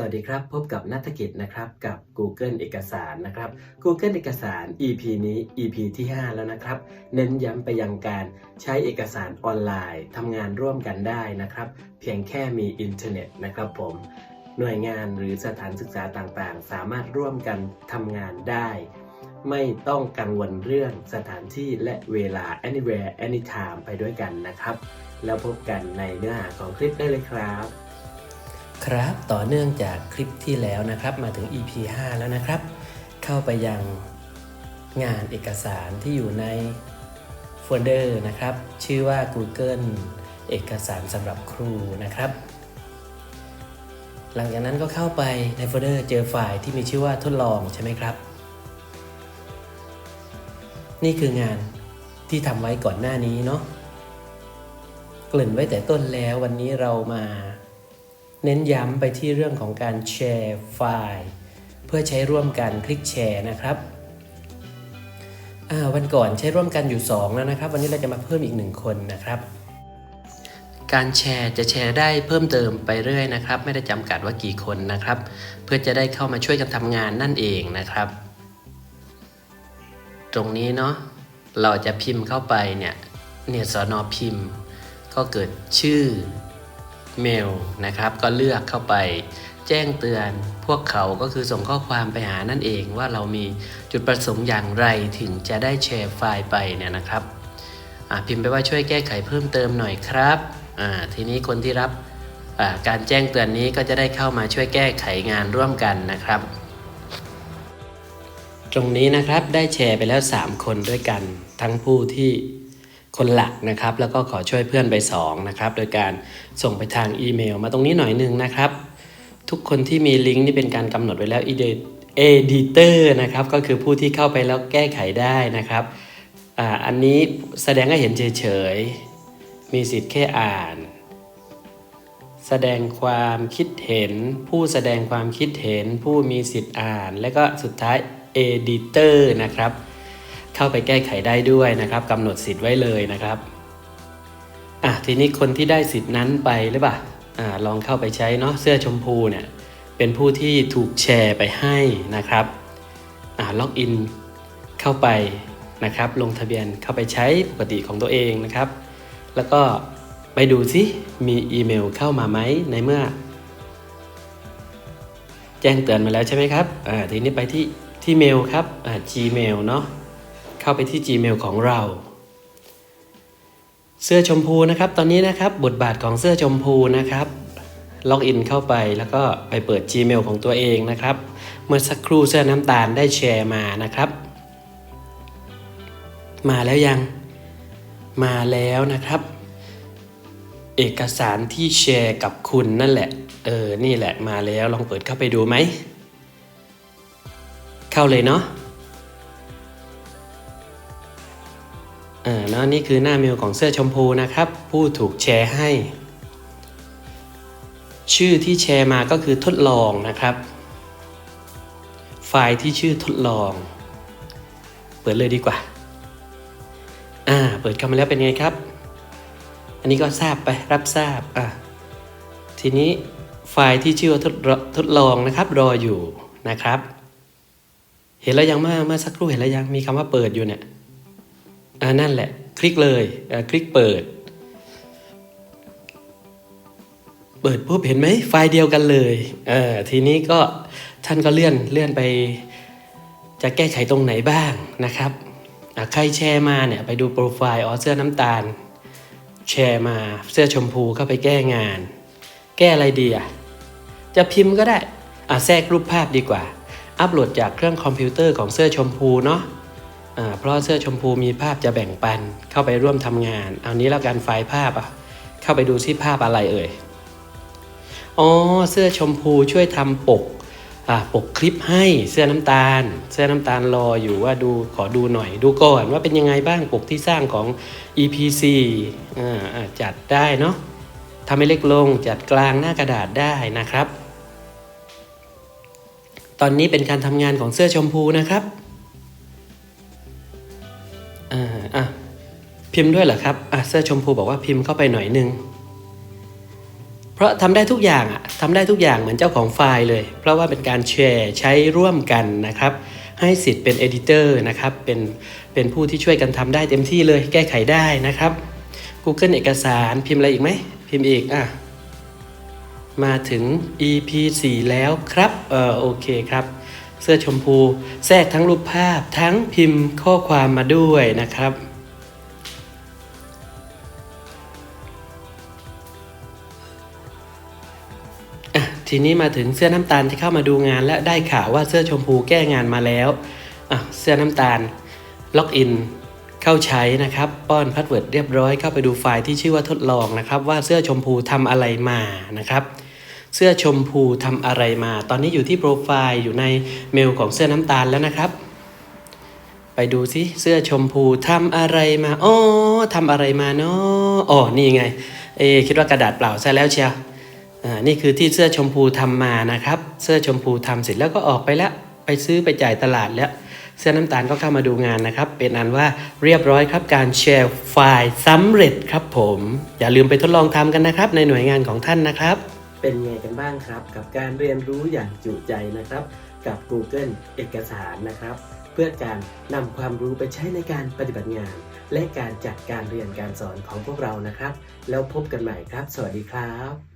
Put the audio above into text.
สวัสดีครับ พบกับนัฐกิจนะครับกับ Google เอกสารนะครับ Google เอกสาร EP นี้ EP ที่ 5 แล้วนะครับ เน้นย้ำไปยังการใช้เอกสารออนไลน์ทำงานร่วมกันได้นะครับ เพียงแค่มีอินเทอร์เน็ตนะครับผมหน่วยงานหรือสถานศึกษาต่างๆ สามารถร่วมกันทำงานได้ ไม่ต้องกังวลเรื่องสถานที่และเวลา anywhere anytime ไปด้วยกันนะครับ แล้วพบกันในเนื้อหาของคลิปได้เลยครับ ครับต่อเนื่องจากคลิปที่แล้วนะครับมาถึง EP 5 แล้วนะครับ เข้าไปยังงานเอกสารที่อยู่ในโฟลเดอร์นะครับ ชื่อว่า Google เอกสารสำหรับครูนะครับ หลังจากนั้นก็เข้าไปในโฟลเดอร์เจอไฟล์ที่มีชื่อว่าทดลองใช่ไหมครับ นี่คืองานที่ทำไว้ก่อนหน้านี้เนาะเกริ่นไว้แต่ต้นแล้ววันนี้เรามา เน้นย้ำไปที่เรื่องของการแชร์ไฟล์ เพื่อใช้ร่วมกันคลิกแชร์นะครับวันก่อนใช้ร่วมกันอยู่ 2 แล้วนะครับ วันนี้เราจะมาเพิ่มอีก 1 คนนะครับ การแชร์จะแชร์ได้เพิ่มเติมไปเรื่อยนะครับ ไม่ได้จำกัดว่ากี่คนนะครับ เพื่อจะได้เข้ามาช่วยกันทำงานนั่นเองนะครับ ตรงนี้เนาะเราจะพิมพ์เข้าไปเนี่ยเนี่ยสอนอพิมพ์ ก็เกิดชื่อ เมลนะครับ ก็เลือกเข้าไปแจ้งเตือนพวกเขาก็คือส่งข้อความไปหานั่นเองว่าเรามีจุดประสงค์อย่างไรถึงจะได้แชร์ไฟล์ไปเนี่ยนะครับพิมพ์ไปว่าช่วยแก้ไขเพิ่มเติมหน่อยครับทีนี้คนที่รับการแจ้งเตือนนี้ก็จะได้เข้ามาช่วยแก้ไขงานร่วมกันนะครับ ตรงนี้นะครับได้แชร์ไปแล้ว 3 คนด้วยกัน ทั้งผู้ที่ คนหลักนะครับ แล้วก็ขอช่วยเพื่อนไป2นะครับ โดยการส่งไปทางอีเมล มาตรงนี้หน่อยหนึ่งนะครับ ทุกคนที่มีลิงก์นี่เป็นการกำหนดไว้แล้ว editor นะครับ ก็คือผู้ที่เข้าไปแล้วแก้ไขได้นะครับอ่าอันนี้แสดงให้เห็นเฉยๆ มีสิทธิ์แค่อ่าน แสดงความคิดเห็น ผู้แสดงความคิดเห็น ผู้มีสิทธิ์อ่าน และก็สุดท้าย editor นะครับ เข้าไปแก้ไขได้ด้วยนะครับกำหนดสิทธิ์ไว้เลยนะครับอะทีนี้คนที่ได้สิทธิ์นั้นไปหรือเปล่าอ่าลองเข้าไปใช้เนาะเสื้อชมพูเนี่ยเป็นผู้ที่ถูกแชร์ไปให้นะครับอ่าล็อกอินเข้าไปนะครับลงทะเบียนเข้าไปใช้ปกติของตัวเองนะครับ แล้วก็ไปดูซิมีอีเมลเข้ามาไหมในเมื่อ แจ้งเตือนมาแล้วใช่ไหมครับอ่าทีนี้ไปที่ที่เมลครับอ่า Gmail เนาะ เข้าไปที่ Gmail ของเรา เสื้อชมพูนะครับ ตอนนี้นะครับบทบาทของเสื้อชมพูนะครับ ล็อกอินเข้าไปแล้วก็ไปเปิด Gmail ของตัวเองนะครับ เมื่อสักครู่เสื้อน้ำตาลได้แชร์มานะครับ มาแล้วยัง มาแล้วนะครับเอกสารที่แชร์กับคุณนั่นแหละ เออ นี่แหละมาแล้วลองเปิดเข้าไปดูไหม เข้าเลยเนาะ อ่าเนาะนี่คือหน้าเมลของเสื้อชมพูนะครับ ผู้ถูกแชร์ให้ ชื่อที่แชร์มาก็คือทดลองนะครับ ไฟล์ที่ชื่อทดลอง เปิดเลยดีกว่าอ่าเปิดเข้ามาแล้วเป็นไงครับ อันนี้ก็ทราบไปรับทราบอะทีนี้ไฟล์ที่ชื่อว่าทดลองนะครับ รออยู่นะครับ เห็นแล้วยังเมื่อเมื่อสักครู่เห็นแล้วยังมีคำว่าเปิดอยู่เนี่ย นั่นแหละ คลิกเลยคลิกเปิด เปิดปุ๊บเห็นไหมไฟล์เดียวกันเลยเออทีนี้ก็ท่านก็เลื่อนเลื่อนไป จะแก้ไขตรงไหนบ้างนะครับใครแชร์มาเนี่ยไปดูโปรไฟล์อ๋อเสื้อน้ำตาล แชร์มาเสื้อชมพูเข้าไปแก้งาน แก้อะไรดีอะจะพิมพ์ก็ได้อะแทรกรูปภาพดีกว่า อัปโหลดจากเครื่องคอมพิวเตอร์ของเสื้อชมพูเนาะ เพราะเสื้อชมพูมีภาพจะแบ่งปันเข้าไปร่วมทำงาน เอานี้แล้วกันไฟล์ภาพอะเข้าไปดูซิภาพอะไรเอ่ยอ๋อเสื้อชมพูช่วยทำปกปกคลิปให้เสื้อน้ำตาล เสื้อน้ำตาลรออยู่ว่าดูขอดูหน่อย ดูก่อนว่าเป็นยังไงบ้างปกที่สร้างของ EPC อจัดได้เนาะทำให้เล็กลงจัดกลางหน้ากระดาษได้นะครับ ตอนนี้เป็นการทำงานของเสื้อชมพูนะครับ พิมพ์ด้วยเหรอครับอะเสื้อชมพูบอกว่าพิมพ์เข้าไปหน่อยนึง เพราะทำได้ทุกอย่างอะทำได้ทุกอย่างเหมือนเจ้าของไฟล์เลย เพราะว่าเป็นการแชร์ใช้ร่วมกันนะครับ ให้สิทธิ์เป็นเอดิเตอร์นะครับ เป็นเป็นผู้ที่ช่วยกันทำได้เต็มที่เลย แก้ไขได้นะครับ Google เอกสารพิมพ์อะไรอีกไหม พิมพ์อีกอะมาถึง EP 4 แล้วครับ เออโอเคครับ เสื้อชมพู แทรกทั้งรูปภาพทั้งพิมพ์ข้อความมาด้วยนะครับ ทีนี้มาถึงเสื้อน้ำตาลที่เข้ามาดูงานและได้ข่าวว่าเสื้อชมพูแก้งานมาแล้วเสื้อน้ำตาลล็อกอินเข้าใช้นะครับ ป้อนพาสเวิร์ดเรียบร้อยเข้าไปดูไฟล์ที่ชื่อว่าทดลองนะครับว่าเสื้อชมพูทำอะไรมานะครับ เสื้อชมพูทำอะไรมา ตอนนี้อยู่ที่โปรไฟล์อยู่ในเมลของเสื้อน้ำตาลแล้วนะครับ ไปดูซิเสื้อชมพูทำอะไรมาอ๋อทำอะไรมาเนาะอ๋อนี่ไง เอคิดว่ากระดาษเปล่าซะแล้วเชียว นี่คือที่เสื้อชมพูทำมานะครับ เสื้อชมพูทำเสร็จแล้วก็ออกไปแล้ว ไปซื้อไปจ่ายตลาดแล้ว เสื้อน้ำตาลก็เข้ามาดูงานนะครับ เป็นอันว่าเรียบร้อยครับ การแชร์ไฟล์สำเร็จครับผม อย่าลืมไปทดลองทำกันนะครับ ในหน่วยงานของท่านนะครับ เป็นไงกันบ้างครับ กับการเรียนรู้อย่างจุใจนะครับ กับ Google เอกสารนะครับ เพื่อการนำความรู้ไปใช้ในการปฏิบัติงาน และการจัดการเรียนการสอนของพวกเรานะครับ แล้วพบกันใหม่ครับ สวัสดีครับ